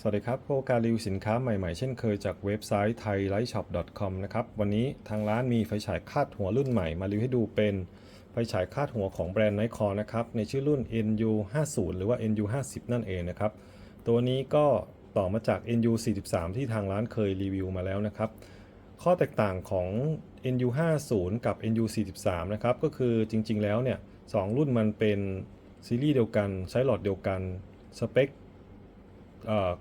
สวัสดีครับพบกับการรีวิวสินค้าใหม่ๆ เช่นเคยจากเว็บไซต์ thailightshop.com นะครับ วันนี้ทางร้านมีไฟฉายคาดหัวรุ่นใหม่มารีวิวให้ดูเป็น ไฟฉายคาดหัวของแบรนด์ Nikon นะครับ ในชื่อรุ่น NU 50 หรือว่า NU 50 นั่นเองนะครับ ตัวนี้ก็ต่อมาจาก NU 43 ที่ทางร้านเคยรีวิวมาแล้วนะครับ ข้อแตกต่างของ NU 50 กับ NU 43 นะครับ ก็คือจริงๆ แล้วเนี่ยสองรุ่นมันเป็นซีรีส์เดียวกันใช้หลอดเดียวกันสเปค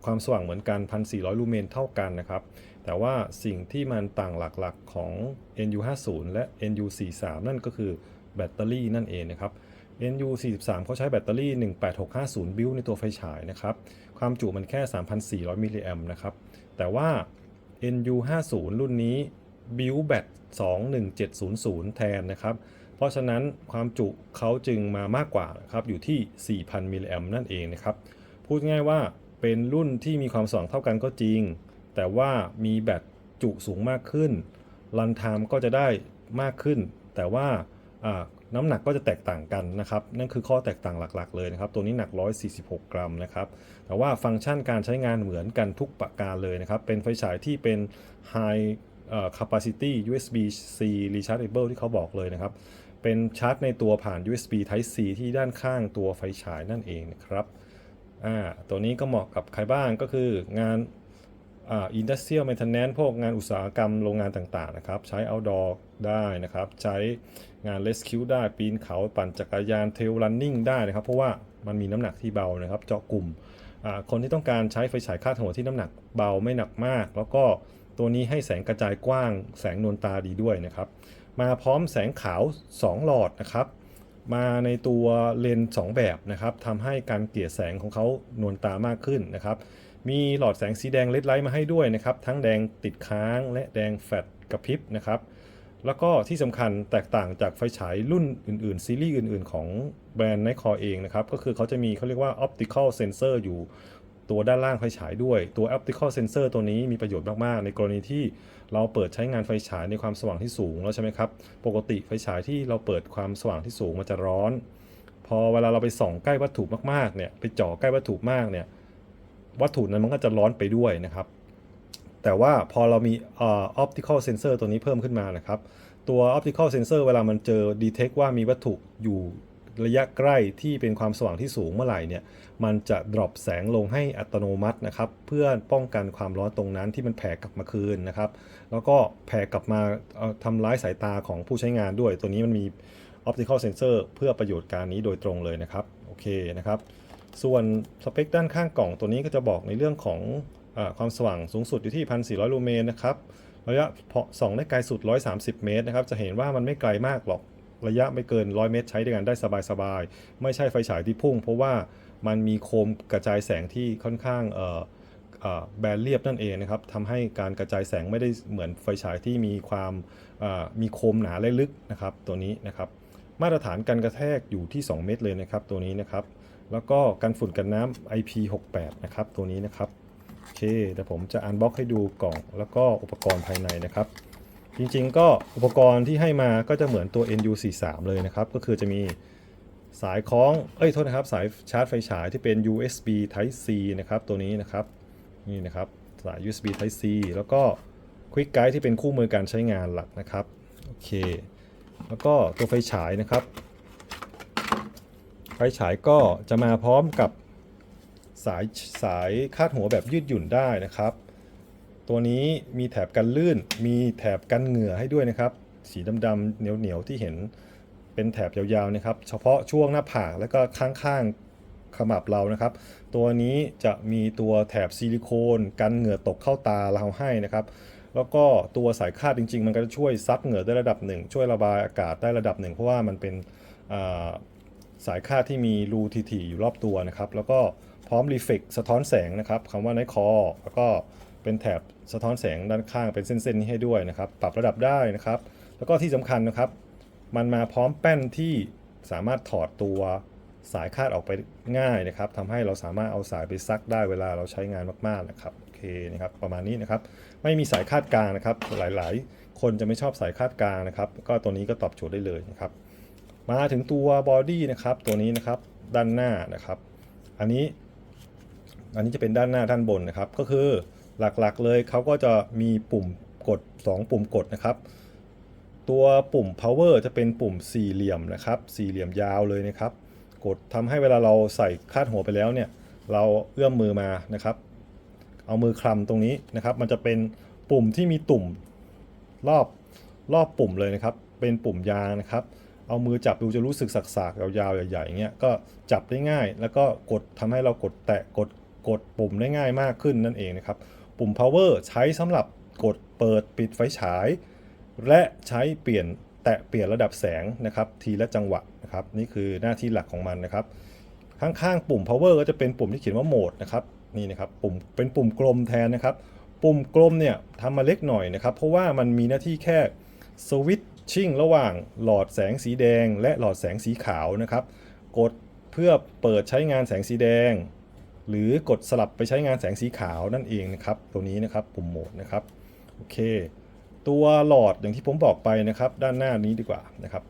ความสว่างเหมือนกัน 1,400 ลูเมนเท่ากันนะครับ แต่ว่าสิ่งที่มันต่างหลักๆของ NU50 และ NU43 นั่นก็คือแบตเตอรี่นั่นเองนะครับ NU43 เขาใช้แบตเตอรี่ 18650 บิลในตัวไฟฉายนะครับ ความจุมันแค่ 3,400 มิลลิแอมนะครับ แต่ว่า NU50 รุ่นนี้บิลแบต21700 แทนนะครับ เพราะฉะนั้นความจุเขาจึงมามากกว่าครับอยู่ที่ 4,000 มิลลิแอมนั่นเองนะครับ พูดง่ายว่า เป็นรุ่นที่มีความสว่างเท่ากันก็จริง แต่ว่ามีแบตจุสูงมากขึ้นรันไทม์ก็จะได้มากขึ้น แต่ว่าน้ำหนักก็จะแตกต่างกันนะครับ นั่นคือข้อแตกต่างหลักๆ เลยนะครับ ตัวนี้หนัก 146 กรัมนะครับ แต่ว่าฟังก์ชันการใช้งานเหมือนกันทุกประการเลยนะครับ เป็นไฟฉายที่เป็น High Capacity USB-C Rechargeable ที่เขาบอกเลยนะครับ เป็นชาร์จในตัวผ่าน USB Type C ที่ด้านข้างตัวไฟฉายนั่นเองนะครับ อ่าตัวนี้ก็เหมาะกับใครบ้างก็คืองานอ่า industrial maintenance พวกงานอุตสาหกรรมโรงงานต่างๆนะครับ ใช้ outdoor ได้นะครับ ใช้งาน rescue ได้ปีนเขาปั่นจักรยาน trail running ได้นะครับ เพราะว่ามันมีน้ำหนักที่เบานะครับ เจาะกลุ่มอ่าคนที่ต้องการใช้ไฟฉายคาดหัวที่น้ำหนักเบาไม่หนักมาก แล้วก็ตัวนี้ให้แสงกระจายกว้าง แสงนวลตาดีด้วยนะครับ มาพร้อมแสงขาว 2 หลอดนะครับ มาในตัวเลนส์2แบบนะครับทำให้การเกลี่ยแสงของเขานวลตามากขึ้นนะครับ มีหลอดแสงสีแดงเลดไลท์มาให้ด้วยนะครับ ทั้งแดงติดค้างและแดงแฟลชกระพริบนะครับแล้วก็ที่สำคัญแตกต่างจากไฟฉายรุ่นอื่นๆ ซีรีส์อื่นๆ ของแบรนด์ไนคอเองนะครับ ก็คือเขาจะมีเขาเรียกว่า optical sensor อยู่ ตัวด้านล่างไฟฉายด้วยตัว optical sensor ตัวนี้มีประโยชน์มาก ๆ ในกรณีที่เราเปิดใช้งานไฟฉายในความสว่างที่สูงแล้วใช่ไหมครับปกติไฟฉายที่เราเปิดความสว่างที่สูงมันจะร้อน พอเวลาเราไปส่องใกล้วัตถุมากๆเนี่ยไปเจ่อใกล้วัตถุมากเนี่ยวัตถุนั้นมันก็จะร้อนไปด้วยนะครับ แต่ว่าพอเรามีเอ่อ optical sensor ตัวนี้เพิ่มขึ้นมานะครับ ตัว optical sensor เวลามันเจอ detect ว่ามีวัตถุอยู่ ระยะใกล้ที่เป็นความสว่างที่สูงเมื่อไหร่เนี่ยมันจะ drop แสงลงให้อัตโนมัตินะครับ เพื่อป้องกันความร้อนตรงนั้นที่มันแผ่กลับมาคืนนะครับ แล้วก็แผ่กลับมาเอ่อทำร้ายสายตาของผู้ใช้งานด้วย ตัวนี้มันมี optical sensor เพื่อประโยชน์การนี้โดยตรงเลยนะครับโอเคนะครับส่วนสเปคด้านข้างกล่องตัวนี้ก็จะบอกในเรื่องของอความสว่างสูงสุดอยู่ที่ 1,400 ลูเมนนะครับระยะเพาะส่องได้ไกลสุด 130 เมตรนะครับ จะเห็นว่ามันไม่ไกลมากหรอก ระยะไม่เกิน 100 เมตร ใช้ด้วยกันได้สบายๆ ไม่ใช่ไฟฉายที่พุ่ง เพราะว่ามันมีโคมกระจายแสงที่ค่อนข้างแบนเรียบนั่นเองนะครับทำให้การกระจายแสงไม่ได้เหมือนไฟฉายที่มีความมีโคมหนาและลึกนะครับตัวนี้นะครับมาตรฐานการกระแทกอยู่ที่ 2 เมตรเลยนะครับตัวนี้นะครับ แล้วก็กันฝุ่นกันน้ำ IP68 นะครับตัวนี้นะครับโอเคเดี๋ยวผมจะอันบ็อกให้ดูกล่องแล้วก็อุปกรณ์ภายในนะครับ จริงๆ ก็อุปกรณ์ที่ให้มาก็จะเหมือนตัว NU43 เลยนะครับ ก็คือจะมีสายคล้อง เอ้ย โทษนะครับ สายชาร์จไฟฉายที่เป็น USB Type C นะครับ ตัวนี้นะครับ นี่นะครับ สาย USB Type C แล้วก็ Quick Guide ที่เป็นคู่มือการใช้งานหลักนะครับ โอเค แล้วก็ตัวไฟฉายนะครับ ไฟฉายก็จะมาพร้อมกับสายสายคาดหัวแบบยืดหยุ่นได้นะครับ ตัวนี้มีแถบกันลื่น มีแถบกันเหงื่อให้ด้วยนะครับ สีดำๆเหนียวๆที่เห็นเป็นแถบยาวๆนะครับ เฉพาะช่วงหน้าผากแล้วก็ข้างๆขมับเรานะครับ ตัวนี้จะมีตัวแถบซิลิโคนกันเหงื่อตกเข้าตาเราให้นะครับ แล้วก็ตัวสายคาดจริง ๆ มันก็จะช่วยซับเหงื่อได้ระดับหนึ่งช่วยระบายอากาศได้ระดับหนึ่งเพราะว่ามันเป็นสายคาดที่มีรูถี่ๆอยู่รอบตัวนะครับ แล้วก็พร้อมรีเฟกสะท้อนแสงนะครับคำว่าในคอแล้วก็ เป็นแถบสะท้อนแสงด้านข้างเป็นเส้นๆนี้ให้ด้วยนะครับ ปรับระดับได้นะครับ แล้วก็ที่สำคัญนะครับ มันมาพร้อมแป้นที่สามารถถอดตัวสายคาดออกไปง่ายนะครับทำให้เราสามารถเอาสายไปซักได้เวลาเราใช้งานมากๆนะครับโอเคนะครับประมาณนี้นะครับ ไม่มีสายคาดกลางนะครับ หลายๆ คนจะไม่ชอบสายคาดกลางนะครับ ก็ตัวนี้ก็ตอบโจทย์ได้เลยนะครับ มาถึงตัวบอดี้นะครับ ตัวนี้นะครับด้านหน้านะครับ อันนี้ อันนี้จะเป็นด้านหน้าด้านบนนะครับ ก็คือ หลักๆเลยเขาก็จะมีปุ่มกด 2 ปุ่มกดนะครับ ตัวปุ่ม power จะเป็นปุ่มสี่เหลี่ยมนะครับ สี่เหลี่ยมยาวเลยนะครับ กดทำให้เวลาเราใส่คาดหัวไปแล้วเนี่ย เราเอื้อมมือมานะครับ เอามือคลำตรงนี้นะครับ มันจะเป็นปุ่มที่มีตุ่มรอบรอบปุ่มเลยนะครับ เป็นปุ่มยางนะครับ เอามือจับดูจะรู้สึกสักๆยาวๆใหญ่ๆอย่างเงี้ย ก็จับได้ง่าย แล้วก็กดทำให้เรากดแตะกดกดปุ่มได้ง่ายมากขึ้นนั่นเองนะครับ ปุ่ม power ใช้สำหรับกดเปิดปิดไฟฉาย และใช้เปลี่ยนแตะเปลี่ยนระดับแสงนะครับทีละจังหวะนะครับนี่คือหน้าที่หลักของมันนะครับ ข้างๆปุ่ม power ก็จะเป็นปุ่มที่เขียนว่าโหมดนะครับนี่นะครับปุ่มเป็นปุ่มกลมแทนนะครับ ปุ่มกลมเนี่ยทำมาเล็กหน่อยนะครับ เพราะว่ามันมีหน้าที่แค่สวิตชิ่งระหว่างหลอดแสงสีแดง และหลอดแสงสีขาวนะครับ กดเพื่อเปิดใช้งานแสงสีแดง หรือกดสลับไปใช้งานแสงสีขาวนั่นเองนะครับ ตัวนี้นะครับปุ่มโหมดนะครับโอเค ตัวหลอดอย่างที่ผมบอกไปนะครับ ด้านหน้านี้ดีกว่านะครับ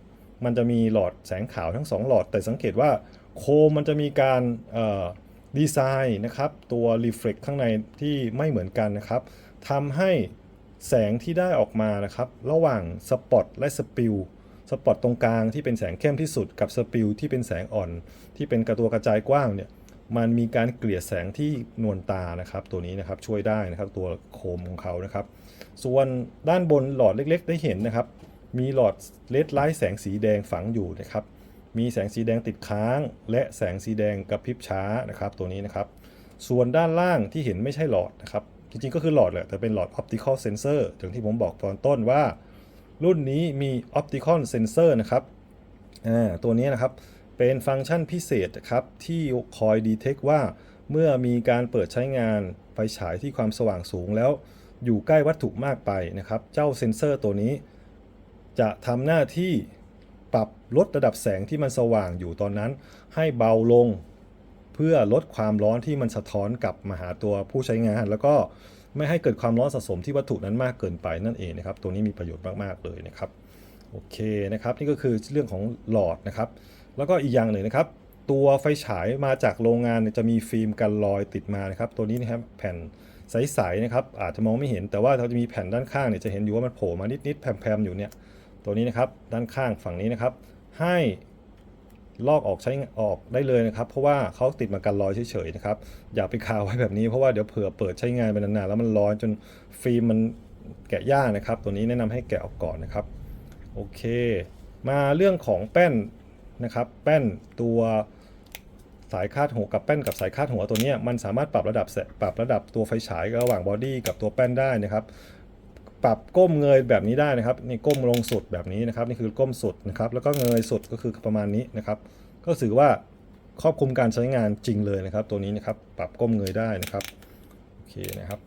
มันจะมีหลอดแสงขาวทั้ง 2 หลอด แต่สังเกตว่าโคมมันจะมีการดีไซน์นะครับ ตัว reflect ข้างในที่ไม่เหมือนกันนะครับทำให้แสงที่ได้ออกมานะครับ ระหว่างสปอตและสปิลสปอตตรงกลางที่เป็นแสงเข้มที่สุดกับสปิลที่เป็นแสงอ่อน ที่เป็นกระตัวกระจายกว้างเนี่ย มันมีการเกลี่ยแสงที่นวลตานะครับ ตัวนี้นะครับช่วยได้นะครับตัวโคมของเขานะครับ ส่วนด้านบนหลอดเล็ก ๆ ได้เห็นนะครับ มีหลอดเลดไลท์แสงสีแดงฝังอยู่นะครับ มีแสงสีแดงติดค้าง และแสงสีแดงกระพริบช้านะครับ ตัวนี้นะครับ ส่วนด้านล่างที่เห็นไม่ใช่หลอดนะครับ จริงๆก็คือหลอดแหละแต่เป็นหลอด optical sensor อย่างที่ผมบอกตอนต้นว่า รุ่นนี้มี optical sensor นะครับอ่าตัวนี้นะครับ เป็นฟังก์ชันพิเศษครับที่คอยดีเทคว่า เมื่อมีการเปิดใช้งานไฟฉายที่ความสว่างสูงแล้ว อยู่ใกล้วัตถุมากไปนะครับ เจ้าเซ็นเซอร์ตัวนี้ จะทำหน้าที่ปรับลดระดับแสงที่มันสว่างอยู่ตอนนั้น ให้เบาลง เพื่อลดความร้อนที่มันสะท้อนกลับมาหาตัวผู้ใช้งาน แล้วก็ไม่ให้เกิดความร้อนสะสมที่วัตถุนั้นมากเกินไปนั่นเองนะครับ ตัวนี้มีประโยชน์มากๆเลยนะครับโอเคนะครับ นี่ก็คือเรื่องของหลอดนะครับ แล้วก็อีกอย่างหนึ่งนะครับ ตัวไฟฉายมาจากโรงงานจะมีฟิล์มกันรอยติดมานะครับ ตัวนี้นะครับแผ่นใสๆนะครับ อาจจะมองไม่เห็นแต่ว่าเราจะมีแผ่นด้านข้างเนี่ยจะเห็นอยู่ว่ามันโผล่มานิดๆแผ่มๆอยู่เนี่ย ตัวนี้นะครับด้านข้างฝั่งนี้นะครับ ให้ลอกออกใช้ออกได้เลยนะครับ เพราะว่าเขาติดมากันรอยเฉยๆนะครับ อย่าไปคาไว้แบบนี้เพราะว่าเดี๋ยวเผื่อเปิดใช้งานไปนานๆแล้วมันร้อนจนฟิล์มมันแกะยากนะครับ ตัวนี้แนะนำให้แกะออกก่อนนะครับ โอเค มาเรื่องของแป้น นะครับ แป้นตัวสายคาดหัวกับแป้นกับสายคาดหัวตัวนี้มันสามารถปรับระดับแสปรับระดับตัวไฟฉายระหว่างบอดี้กับตัวแป้นได้นะครับ ปรับก้มเงยแบบนี้ได้นะครับนี่ก้มลงสุดแบบนี้นะครับนี่คือก้มสุดนะครับแล้วก็เงยสุดก็คือประมาณนี้นะครับ ก็ถือว่าครอบคลุมการใช้งานจริงเลยนะครับ ตัวนี้นะครับปรับก้มเงยได้นะครับโอเคนะครับ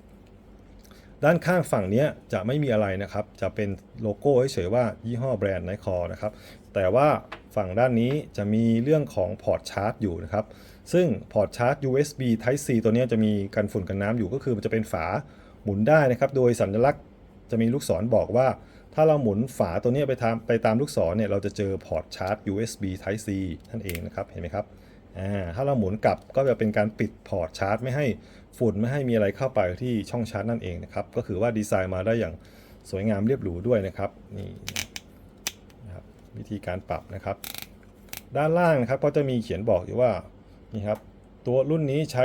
ด้านข้างฝั่งนี้จะไม่มีอะไรนะครับ จะเป็นโลโก้เฉยๆว่ายี่ห้อแบรนด์ไนคอนะครับ แต่ว่า ฝั่งด้านนี้จะมีเรื่องของพอร์ตชาร์จอยู่นะครับ ซึ่งพอร์ตชาร์จ USB Type C ตัวนี้จะมีกันฝุ่นกันน้ำอยู่ก็คือมันจะเป็นฝาหมุนได้นะครับ โดยสัญลักษณ์จะมีลูกศรบอกว่า ถ้าเราหมุนฝาตัวนี้ไปตามไปตามลูกศรเนี่ยเราจะเจอพอร์ตชาร์จ USB Type C นั่นเองนะครับเห็นไหมครับอ่าถ้าเราหมุนกลับก็จะเป็นการปิดพอร์ตชาร์จ ไม่ให้ฝุ่นไม่ให้มีอะไรเข้าไปที่ช่องชาร์จนั่นเองนะครับก็คือว่าดีไซน์มาได้อย่างสวยงามเรียบหรูด้วยนะครับนี่ วิธีการปรับนะครับ ด้านล่างนะครับก็จะมีเขียนบอกอยู่ว่านี่ครับตัวรุ่นนี้ใช้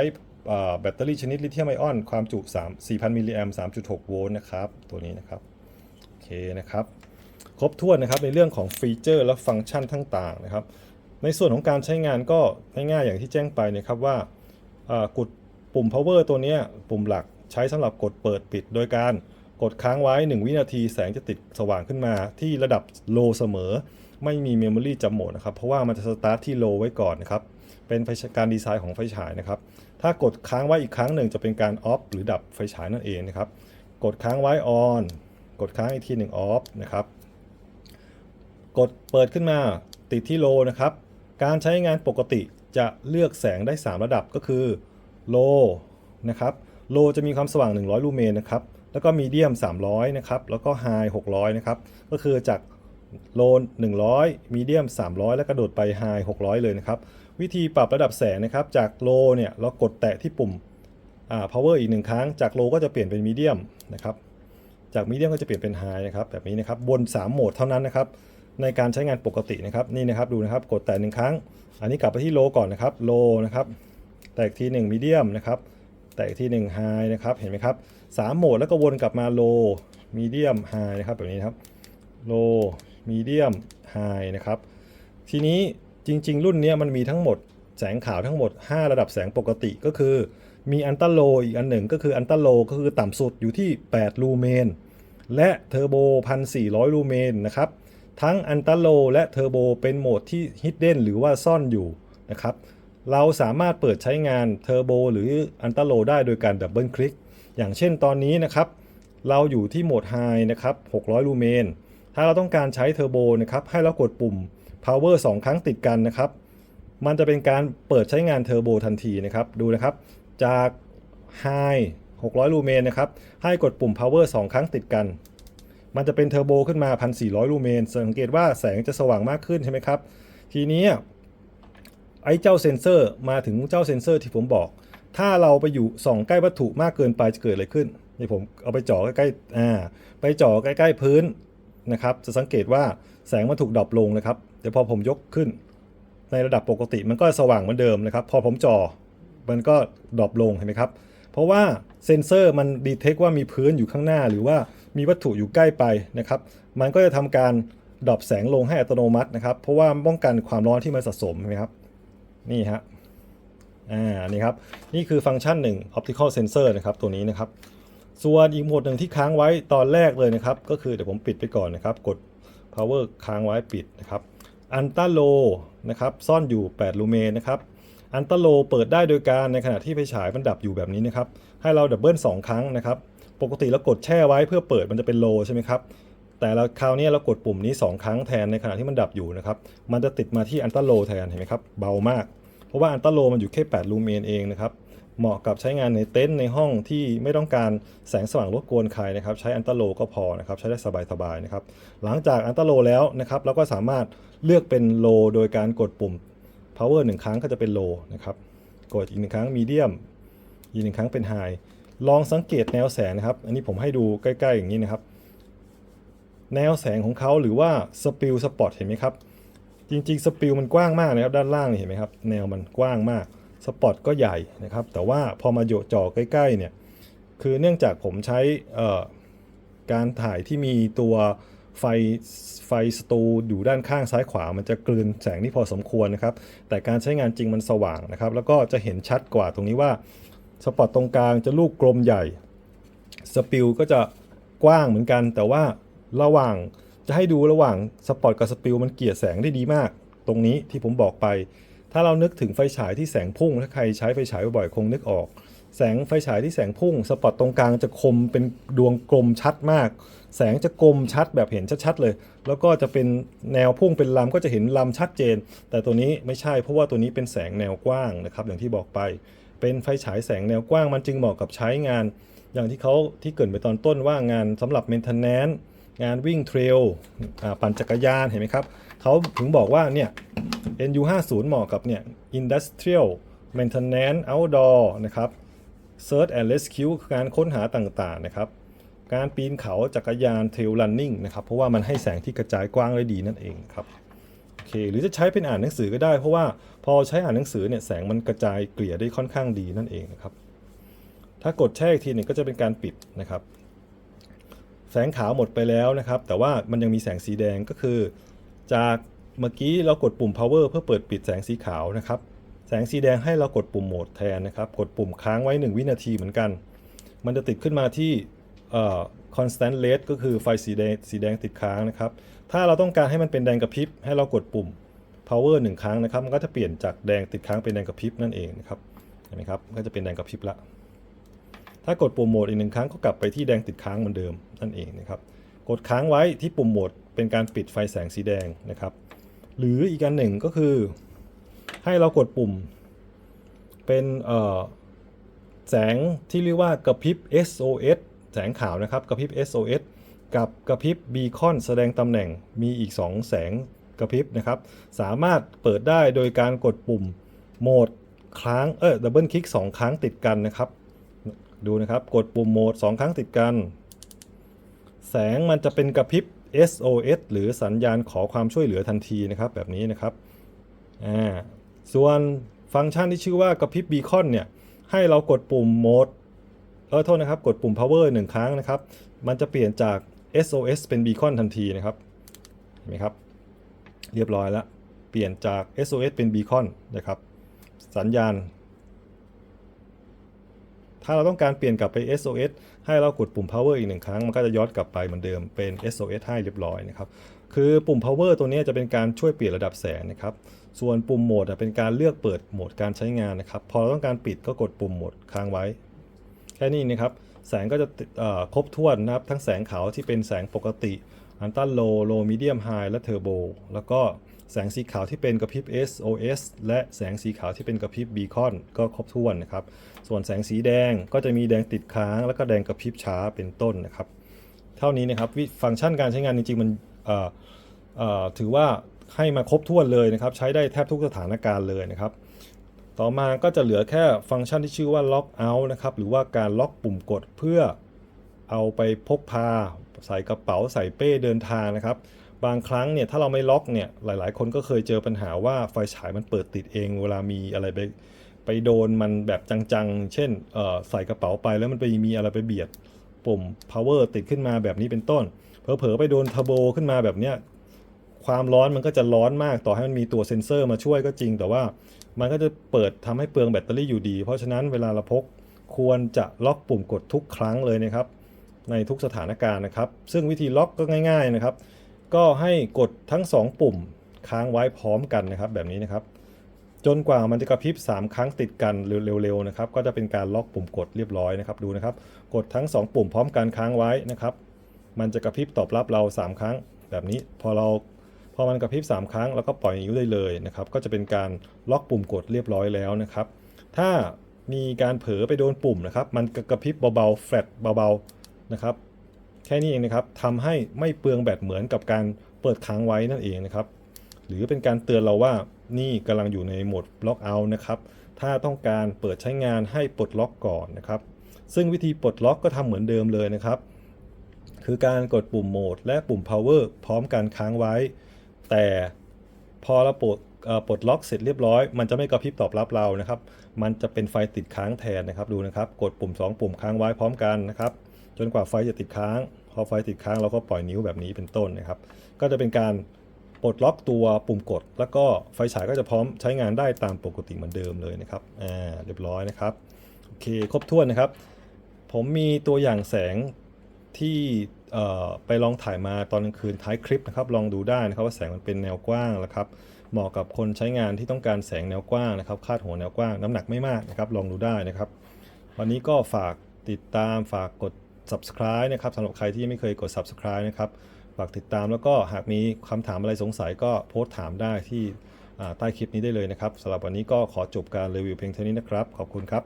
แบตเตอรี่ชนิดลิเธียมไอออน ความจุ 3 4,000 มิลลิแอม3.6 โวลต์นะครับ ตัวนี้นะครับ โอเคนะครับ ครบถ้วนนะครับในเรื่องของฟีเจอร์และฟังก์ชันทั้งต่างนะครับ ในส่วนของการใช้งานก็ง่ายๆอย่างที่แจ้งไปนะครับว่ากดปุ่ม power ตัวนี้ปุ่มหลักใช้สำหรับกดเปิดปิด โดยการ กดค้างไว้ 1 วินาทีแสงจะติดสว่างขึ้นมา ที่ระดับ low เสมอ ไม่มี memory จำโหมดนะครับ เพราะว่ามันจะสตาร์ทที่ low ไว้ก่อนนะครับ เป็นการดีไซน์ของไฟฉายนะครับ ถ้ากดค้างไว้อีกครั้งหนึ่งจะเป็นการ off หรือดับไฟฉายนั่นเองนะครับ กดค้างไว้ on กดค้างอีกทีหนึ่ง off นะครับ กดเปิดขึ้นมาติดที่ low นะครับ การใช้งานปกติจะเลือกแสงได้ 3 ระดับก็คือ low นะครับ low จะมีความสว่าง 100 ลูเมนนะครับ แล้วก็ medium 300 นะครับ แล้วก็ high 600 นะครับ ก็คือจาก low 100 medium 300 แล้วกระโดดไป high 600 เลยนะครับ วิธีปรับระดับแสงนะครับ จาก low เนี่ยเรากดแตะที่ปุ่มอ่า power อีกหนึ่งครั้ง จาก low ก็จะเปลี่ยนเป็น medium นะครับ จาก medium ก็จะเปลี่ยนเป็น high นะครับแบบนี้นะครับบน 3 โหมดเท่านั้นนะครับในการใช้งานปกตินะครับนี่นะครับดูนะครับกดแต่หนึ่งครั้ง อันนี้กลับไปที่ low ก่อนนะครับ low นะครับแต่อีกทีหนึ่ง medium นะครับแต่อีกทีหนึ่ง high นะครับเห็นไหมครับ สามโหมดแล้วก็วนกลับมา low medium high นะครับแบบนี้ครับ low medium high นะครับทีนี้จริง ๆ รุ่นนี้มันมีทั้งหมดแสงขาวทั้งหมด 5 ระดับแสงปกติก็คือมีอันต้าโลอีกอันหนึ่งก็คืออันต้าโลก็คือต่ำสุดอยู่ที่ 8 ลูเมน และเทอร์โบ 1,400 ลูเมนนะครับทั้งอันต้าโลและเทอร์โบเป็นโหมดที่ฮิดเด้นหรือว่าซ่อนอยู่นะครับเราสามารถเปิดใช้งานเทอร์โบหรืออันต้าโลได้โดยการดับเบิลคลิก อย่างเช่นตอนนี้นะครับเราอยู่ที่โหมด High นะครับ 600 ลูเมน ถ้าเราต้องการใช้เทอร์โบนะครับ ให้เรากดปุ่ม Power 2 ครั้งติดกันนะครับ มันจะเป็นการเปิดใช้งานเทอร์โบทันทีนะครับ ดูนะครับ จาก High 600 ลูเมนนะครับ ให้กดปุ่ม Power 2 ครั้งติดกัน มันจะเป็นเทอร์โบขึ้นมา 1,400 ลูเมน สังเกตว่าแสงจะสว่างมากขึ้นใช่ไหมครับ ทีนี้ไอ้เจ้าเซนเซอร์มาถึงเจ้าเซนเซอร์ที่ผมบอก ถ้าเราไปอยู่ส่องใกล้วัตถุมากเกินไปจะเกิดอะไรขึ้นนี่ผมเอาไปจ่อใกล้ๆอ่าไปจ่อใกล้ๆพื้นนะครับ จะสังเกตว่าแสงมันถูกดรอปลงนะครับ เดี๋ยวพอผมยกขึ้น ในระดับปกติมันก็สว่างเหมือนเดิมนะครับ พอผมจ่อมันก็ดรอปลงเห็นไหมครับ เพราะว่าเซนเซอร์มันดีเทคว่ามีพื้นอยู่ข้างหน้า หรือว่ามีวัตถุอยู่ใกล้ไปนะครับ มันก็จะทำการดรอปแสงลงให้อัตโนมัตินะครับ เพราะว่าป้องกันความร้อนที่มันสะสมเห็นไหมครับ นี่ฮะ อ่านี่ครับนี่คือฟังก์ชันหนึ่ง optical sensor นะครับตัวนี้นะครับ ส่วนอีกโหมดหนึ่งที่ค้างไว้ตอนแรกเลยนะครับ ก็คือเดี๋ยวผมปิดไปก่อนนะครับ กด power ค้างไว้ปิดนะครับอันต้าโลนะครับซ่อนอยู่ 8 ลูเมนนะครับอันต้าโลเปิดได้โดยการในขณะที่ไฟฉายมันดับอยู่แบบนี้นะครับ ให้เราดับเบิล2ครั้งนะครับปกติเรากดแช่ไว้เพื่อเปิดมันจะเป็นโลใช่ไหมครับแต่เราคราวนี้เรากดปุ่มนี้ 2 ครั้งแทนในขณะที่มันดับอยู่นะครับ มันจะติดมาที่อันต้าโลแทนเห็นไหมครับ เบามาก เพราะว่าอันต้าโลมันอยู่แค่ 8 ลูเมนเองนะครับ เหมาะกับใช้งานในเต็นท์ในห้องที่ไม่ต้องการแสงสว่างรบกวนใครนะครับ ใช้อันต้าโลก็พอนะครับ ใช้ได้สบายๆนะครับ หลังจากอันต้าโลแล้วนะครับ เราก็สามารถเลือกเป็นโลโดยการกดปุ่ม power 1 ครั้งก็จะเป็นโลนะครับ กดอีกหนึ่งครั้ง medium อีกหนึ่งครั้งเป็น high ลองสังเกตแนวแสงนะครับ อันนี้ผมให้ดูใกล้ ๆ อย่างนี้นะครับ แนวแสงของเขาหรือว่าสปิลสปอตเห็นไหมครับ จริงๆสปิลมันกว้างมากนะครับด้านล่างเห็นไหมครับแนวมันกว้างมากสปอตก็ใหญ่นะครับแต่ว่าพอมาโยจ่อใกล้ๆเนี่ยคือเนื่องจากผมใช้การถ่ายที่มีตัวไฟไฟสตูอยู่ด้านข้างซ้ายขวา มันจะกลืนแสงที่พอสมควรนะครับ แต่การใช้งานจริงมันสว่างนะครับ แล้วก็จะเห็นชัดกว่าตรงนี้ว่าสปอตตรงกลางจะลูกกลมใหญ่ สปิลก็จะกว้างเหมือนกัน แต่ว่าระหว่าง จะให้ดูระหว่างสปอตกับสปิลมันเกลี่ยแสงได้ดีมาก ตรงนี้ที่ผมบอกไป ถ้าเรานึกถึงไฟฉายที่แสงพุ่ง ถ้าใครใช้ไฟฉายบ่อยๆคงนึกออก แสงไฟฉายที่แสงพุ่ง สปอตตรงกลางจะคมเป็นดวงกลมชัดมาก แสงจะกลมชัดแบบเห็นชัดๆเลย แล้วก็จะเป็นแนวพุ่งเป็นลำก็จะเห็นลำชัดเจน แต่ตัวนี้ไม่ใช่เพราะว่าตัวนี้เป็นแสงแนวกว้างนะครับอย่างที่บอกไป เป็นไฟฉายแสงแนวกว้างมันจึงเหมาะกับใช้งาน อย่างที่เขาที่เกิดไปตอนต้นว่างานสำหรับ maintenance งานวิ่งเทรลปั่นจักรยานเห็นไหมครับเขาถึงบอกว่าเนี่ย NU50 เหมาะกับเนี่ย Industrial Maintenance Outdoor นะครับ Search and Rescue คือการค้นหาต่างๆนะครับ การปีนเขาจักรยานเทรลรันนิ่งนะครับ เพราะว่ามันให้แสงที่กระจายกว้างและดีนั่นเองครับโอเคหรือจะใช้เป็นอ่านหนังสือก็ได้ เพราะว่าพอใช้อ่านหนังสือเนี่ยแสงมันกระจายเกลี่ยได้ค่อนข้างดีนั่นเองนะครับถ้ากดแช่อีกทีหนึ่งก็จะเป็นการปิดนะครับ สงขาวหมดไปแล้วนะครับ แต่ว่ามันยังมีแสงสีแดงก็คือ จากเมื่อกี้เรากดปุ่ม power เพื่อเปิดปิดแสงสีขาวนะครับ แสงสีแดงให้เรากดปุ่มโหมดแทนนะครับ กดปุ่มค้างไว้ 1 วินาทีเหมือนกัน มันจะติดขึ้นมาที่ constant red ก็คือไฟสีแดงสีแดงติดค้างนะครับ ถ้าเราต้องการให้มันเป็นแดงกระพริบ ให้เรากดปุ่ม power 1 ครั้งนะครับ มันก็จะเปลี่ยนจากแดงติดค้างเป็นแดงกระพริบนั่นเองนะครับ เห็นไหมครับ ก็จะเป็นแดงกระพริบละ ถ้ากดปุ่มโหมดอีกหนึ่งครั้งก็กลับไปที่แดงติดค้างเหมือนเดิมนั่นเองนะครับ กดค้างไว้ที่ปุ่มโหมดเป็นการปิดไฟแสงสีแดงนะครับ หรืออีกอันหนึ่งก็คือ ให้เรากดปุ่ม เป็นเอ่อแสงที่เรียกว่ากระพริบ SOS แสงขาวนะครับกระพริบ SOS กับกระพริบบีคอนแสดงตำแหน่งมีอีก 2 แสงกระพริบนะครับ สามารถเปิดได้โดยการกดปุ่มโหมดค้างเออดับเบิลคลิก2ครั้งติดกันนะครับ ดูนะครับ กดปุ่มโหมด 2 ครั้งติดกัน แสงมันจะเป็นกระพริบ SOS หรือสัญญาณขอความช่วยเหลือทันทีนะครับ แบบนี้นะครับอ่าส่วนฟังก์ชันที่ชื่อว่ากระพริบบีคอนเนี่ยให้เรากดปุ่มโหมดเออโทษนะครับ กดปุ่ม power หนึ่งครั้งนะครับ มันจะเปลี่ยนจาก SOS เป็น beacon ทันทีนะครับ เห็นไหมครับ เรียบร้อยแล้ว เปลี่ยนจาก SOS เป็น beacon นะครับ สัญญาณ ถ้าเราต้องการเปลี่ยนกลับไป SOS ให้เรากดปุ่ม power อีกหนึ่งครั้ง มันก็จะย้อนกลับไปเหมือนเดิมเป็น SOS ให้เรียบร้อยนะครับคือปุ่ม power ตัวนี้จะเป็นการช่วยเปลี่ยนระดับแสงนะครับ ส่วนปุ่มโหมดเป็นการเลือกเปิดโหมดการใช้งานนะครับ พอเราต้องการปิดก็กดปุ่มโหมดค้างไว้ แค่นี้นะครับ แสงก็จะครบถ้วนนะครับ ทั้งแสงขาวที่เป็นแสงปกติ อันตันโลโลมีเดียมไฮและเทอร์โบ แล้วก็ แสงสีขาวที่เป็นกระพริบ SOS และแสงสีขาวที่เป็นกระพริบบีคอนก็ครบถ้วนนะครับ ส่วนแสงสีแดงก็จะมีแดงติดค้าง แล้วก็แดงกระพริบช้าเป็นต้นนะครับ เท่านี้นะครับฟังก์ชันการใช้งานจริงๆมันถือว่าให้มาครบถ้วนเลยนะครับ ใช้ได้แทบทุกสถานการณ์เลยนะครับ ต่อมาก็จะเหลือแค่ฟังก์ชันที่ชื่อว่า lock out นะครับ หรือว่าการล็อกปุ่มกดเพื่อเอาไปพกพา ใส่กระเป๋าใส่เป้เดินทางนะครับ บางครั้งเนี่ยถ้าเราไม่ล็อกเนี่ยหลาย ๆ คนก็เคยเจอปัญหาว่าไฟฉายมันเปิดติดเอง เวลามีอะไรไปไปโดนมันแบบจัง ๆ เช่นใส่กระเป๋าไปแล้วมันไปมีอะไรไปเบียดปุ่ม power ติดขึ้นมาแบบนี้เป็นต้น เผลอ ๆ ไปโดนเทอร์โบขึ้นมาแบบเนี้ยความร้อนมันก็จะร้อนมากต่อให้มันมีตัวเซ็นเซอร์มาช่วยก็จริง แต่ว่ามันก็จะเปิดทำให้เปลืองแบตเตอรี่อยู่ดี เพราะฉะนั้นเวลาเราพกควรจะล็อกปุ่มกดทุกครั้งเลยนะครับ ในทุกสถานการณ์นะครับ ซึ่งวิธีล็อกก็ง่าย ๆ นะครับ ก็ให้กดทั้ง 2 ปุ่มค้างไว้พร้อมกันนะครับ แบบนี้นะครับ จนกว่ามันจะกระพริบ 3 ครั้งติดกันเร็วๆนะครับ ก็จะเป็นการล็อกปุ่มกดเรียบร้อยนะครับดูนะครับ กดทั้ง 2 ปุ่มพร้อมกันค้างไว้นะครับ มันจะกระพริบตอบรับเรา 3 ครั้ง แบบนี้พอเราพอมันกระพริบ 3 ครั้งแล้วก็ปล่อยนิ้วได้เลยนะครับ ก็จะเป็นการล็อกปุ่มกดเรียบร้อยแล้วนะครับ ถ้ามีการเผลอไปโดนปุ่มนะครับ มันกระพริบเบาๆแฟลตเบาๆนะครับ แค่นี้เองนะครับทำให้ไม่เปลืองแบตเหมือนกับการเปิดค้างไว้นั่นเองนะครับ หรือเป็นการเตือนเราว่านี่กำลังอยู่ในโหมดล็อกเอาท์นะครับ ถ้าต้องการเปิดใช้งานให้ปลดล็อกก่อนนะครับ ซึ่งวิธีปลดล็อกก็ทำเหมือนเดิมเลยนะครับ คือการกดปุ่มโหมดและปุ่ม power พร้อมกันค้างไว้ แต่พอเราปลดปลดล็อกเสร็จเรียบร้อย มันจะไม่กระพริบตอบรับเรานะครับ มันจะเป็นไฟติดค้างแทนนะครับ ดูนะครับ กดปุ่ม 2 ปุ่มค้างไว้พร้อมกันนะครับ จนกว่าไฟจะติดค้าง พอไฟติดค้างเราก็ปล่อยนิ้วแบบนี้เป็นต้นนะครับ ก็จะเป็นการปลดล็อกตัวปุ่มกด แล้วก็ไฟฉายก็จะพร้อมใช้งานได้ตามปกติเหมือนเดิมเลยนะครับ อ่า เรียบร้อยนะครับ โอเค ครบถ้วนนะครับ ผมมีตัวอย่างแสงที่ไปลองถ่ายมาตอนกลางคืนท้ายคลิปนะครับ ลองดูได้นะครับว่าแสงมันเป็นแนวกว้างแล้วครับ เหมาะกับคนใช้งานที่ต้องการแสงแนวกว้างนะครับ คาดหัวแนวกว้าง น้ำหนักไม่มากนะครับ ลองดูได้นะครับ วันนี้ก็ฝากติดตามฝากกด subscribe นะครับสำหรับใครที่ไม่เคยกด subscribe นะครับฝากติดตามแล้วก็หากมีคำถามอะไรสงสัยก็โพสต์ถามได้ที่ใต้คลิปนี้ได้เลยนะครับสำหรับวันนี้ก็ขอจบการรีวิวเพียงเท่านี้นะครับ ขอบคุณครับ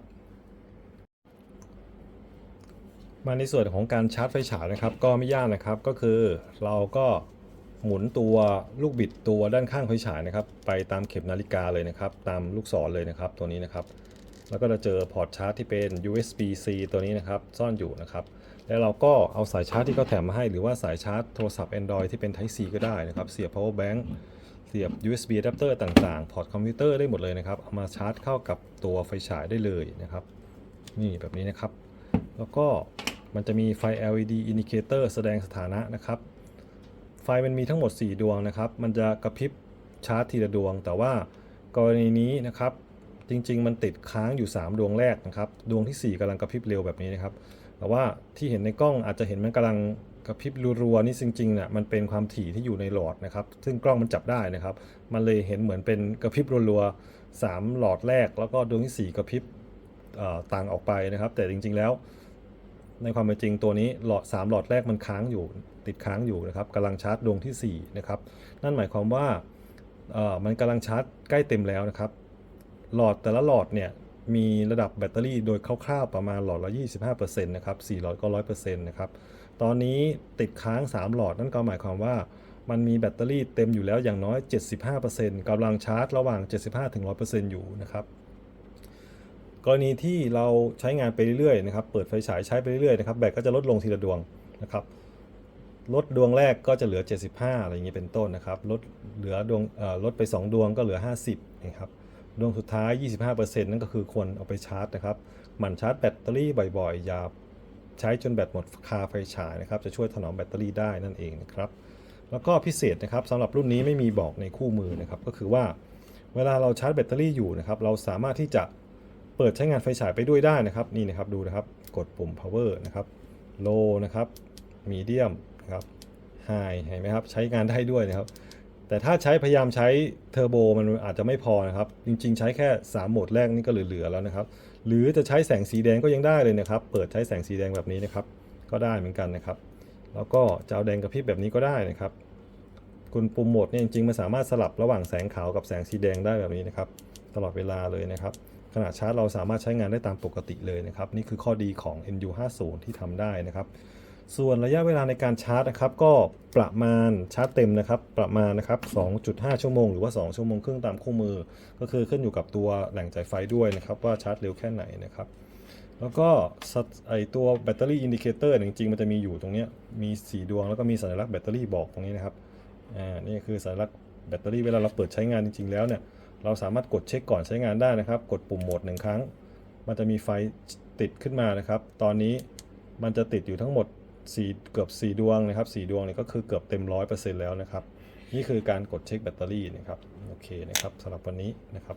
มาในส่วนของการชาร์จไฟฉายนะครับ ก็ไม่ยากนะครับก็คือเราก็หมุนตัวลูกบิดตัวด้านข้างไฟฉายนะครับ ไปตามเข็มนาฬิกาเลยนะครับ ตามลูกศรเลยนะครับ ตัวนี้นะครับ แล้วก็จะเจอพอร์ตชาร์จที่เป็น USB-C ตัวนี้นะครับ ซ่อนอยู่นะครับ แล้วเราก็เอาสายชาร์จที่เขาแถมมาให้ หรือว่าสายชาร์จโทรศัพท์ Android ที่เป็น Type C ก็ได้นะครับ เสียบ power bank เสียบ USB adapter ต่างๆ พอร์ตคอมพิวเตอร์ได้หมดเลยนะครับ เอามาชาร์จเข้ากับตัวไฟฉายได้เลยนะครับ นี่แบบนี้นะครับ แล้วก็มันจะมีไฟ LED indicator แสดงสถานะนะครับ ไฟมันมีทั้งหมด 4 ดวงนะครับ มันจะกระพริบชาร์จทีละดวง แต่ว่ากรณีนี้นะครับ จริง ๆ มันติดค้างอยู่ 3 ดวงแรกนะครับ ดวงทีสี่4กำลังกระพริบเร็วแบบนี้นะครับ แต่ว่าที่เห็นในกล้องอาจจะเห็นมันกำลังกระพริบรัวๆนี่จริงๆน่ะมันเป็นความถี่ที่อยู่ในหลอดนะครับ ซึ่งกล้องมันจับได้นะครับ มันเลยเห็นเหมือนเป็นกระพริบรัวๆสามหลอดแรก แล้วก็ดวงที่สี่กระพริบต่างออกไปนะครับ แต่จริงๆแล้ว ในความเป็นจริงตัวนี้หลอด3หลอดแรกมันค้างอยู่ติดค้างอยู่นะครับกำลังชาร์จดวงทีสี่4นะครับนั่นหมายความว่ามันกำลังชาร์จใกล้เต็มแล้วนะครับ หลอดแต่ละหลอดเนี่ย มีระดับแบตเตอรี่โดยคร่าวๆประมาณหลอดละ25%นะครับ4หลอดก็ 100%นะครับตอนนี้ติดค้าง 3 หลอดนั่นก็หมายความว่ามันมีแบตเตอรี่เต็มอยู่แล้วอย่างน้อย 75%กำลังชาร์จระหว่าง 75-100%อยู่นะครับ กรณีที่เราใช้งานไปเรื่อยๆนะครับ เปิดไฟฉายใช้ไปเรื่อยๆนะครับ แบตก็จะลดลงทีละดวงนะครับ ลดดวงแรกก็จะเหลือ 75 อะไรอย่างนี้เป็นต้นนะครับ ลดเหลือดวงลดไป 2 ดวงก็เหลือ 50นะครับ ดวงสุดท้าย 25%นั่นก็คือควรเอาไปชาร์จนะครับ หมั่นชาร์จแบตเตอรี่บ่อยๆ อย่าใช้จนแบตหมดคาไฟฉายนะครับ จะช่วยถนอมแบตเตอรี่ได้นั่นเองนะครับ แล้วก็พิเศษนะครับสำหรับรุ่นนี้ไม่มีบอกในคู่มือนะครับ ก็คือว่าเวลาเราชาร์จแบตเตอรี่อยู่นะครับ เราสามารถที่จะเปิดใช้งานไฟฉายไปด้วยได้นะครับ นี่นะครับดูนะครับ กดปุ่ม power นะครับ low นะครับ medium นะครับ high เห็นไหมครับ ใช้งานได้ด้วยนะครับ แต่ถ้าใช้พยายามใช้เทอร์โบมันอาจจะไม่พอนะครับ จริง ๆ ใช้แค่ 3 โหมดแรกนี่ก็เหลือๆแล้วนะครับ หรือจะใช้แสงสีแดงก็ยังได้เลยนะครับ เปิดใช้แสงสีแดงแบบนี้นะครับ ก็ได้เหมือนกันนะครับ แล้วก็จะเอาแดงกระพริบแบบนี้ก็ได้นะครับคุณปุ่มโหมดเนี่ยจริงๆมันสามารถสลับระหว่างแสงขาวกับแสงสีแดงได้แบบนี้นะครับ ตลอดเวลาเลยนะครับขณะชาร์จเราสามารถใช้งานได้ตามปกติเลยนะครับ นี่คือข้อดีของ NU50 ที่ทำได้นะครับ ส่วนระยะเวลาในการชาร์จนะครับก็ประมาณชาร์จเต็มนะครับประมาณนะครับ2.5 ชั่วโมงหรือว่า 2 ชั่วโมงครึ่งตามคู่มือ ก็คือขึ้นอยู่กับตัวแหล่งจ่ายไฟด้วยนะครับว่าชาร์จเร็วแค่ไหนนะครับแล้วก็ไอตัวแบตเตอรี่อินดิเคเตอร์จริงๆ มันจะมีอยู่ตรงนี้มี4ดวงแล้วก็มีสัญลักษณ์แบตเตอรี่บอกตรงนี้นะครับอ่านี่คือสัญลักษณ์แบตเตอรี่เวลาเราเปิดใช้งานจริง ๆ แล้วเนี่ยเราสามารถกดเช็คก่อนใช้งานได้นะครับ กดปุ่มโหมดหนึ่งครั้ง มันจะมีไฟติดขึ้นมานะครับ ตอนนี้มันจะติดอยู่ทั้งหมด 4เกือบ 4 ดวงนะครับ4ดวงเนี่ยก็คือเกือบเต็ม 100%แล้วนะครับ นี่คือการกดเช็คแบตเตอรี่นะครับ โอเคนะครับสำหรับวันนี้นะครับ